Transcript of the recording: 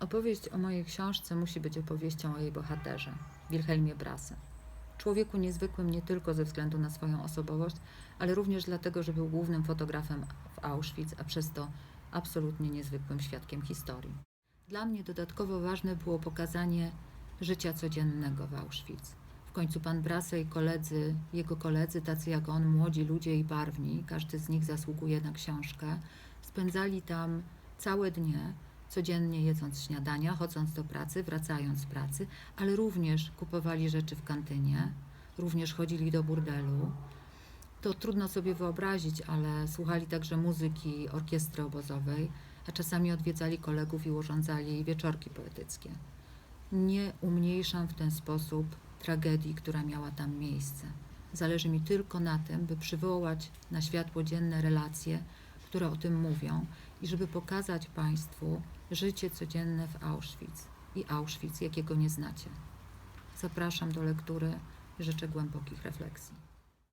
Opowieść o mojej książce musi być opowieścią o jej bohaterze, Wilhelmie Brasse. Człowieku niezwykłym nie tylko ze względu na swoją osobowość, ale również dlatego, że był głównym fotografem w Auschwitz, a przez to absolutnie niezwykłym świadkiem historii. Dla mnie dodatkowo ważne było pokazanie życia codziennego w Auschwitz. W końcu pan Brasse i koledzy, jego koledzy, tacy jak on, młodzi ludzie i barwni, każdy z nich zasługuje na książkę, spędzali tam całe dnie, codziennie jedząc śniadania, chodząc do pracy, wracając z pracy, ale również kupowali rzeczy w kantynie, również chodzili do burdelu. To trudno sobie wyobrazić, ale słuchali także muzyki orkiestry obozowej, a czasami odwiedzali kolegów i urządzali wieczorki poetyckie. Nie umniejszam w ten sposób tragedii, która miała tam miejsce. Zależy mi tylko na tym, by przywołać na światło dzienne relacje, które o tym mówią i żeby pokazać Państwu życie codzienne w Auschwitz i Auschwitz, jakiego nie znacie. Zapraszam do lektury i życzę głębokich refleksji.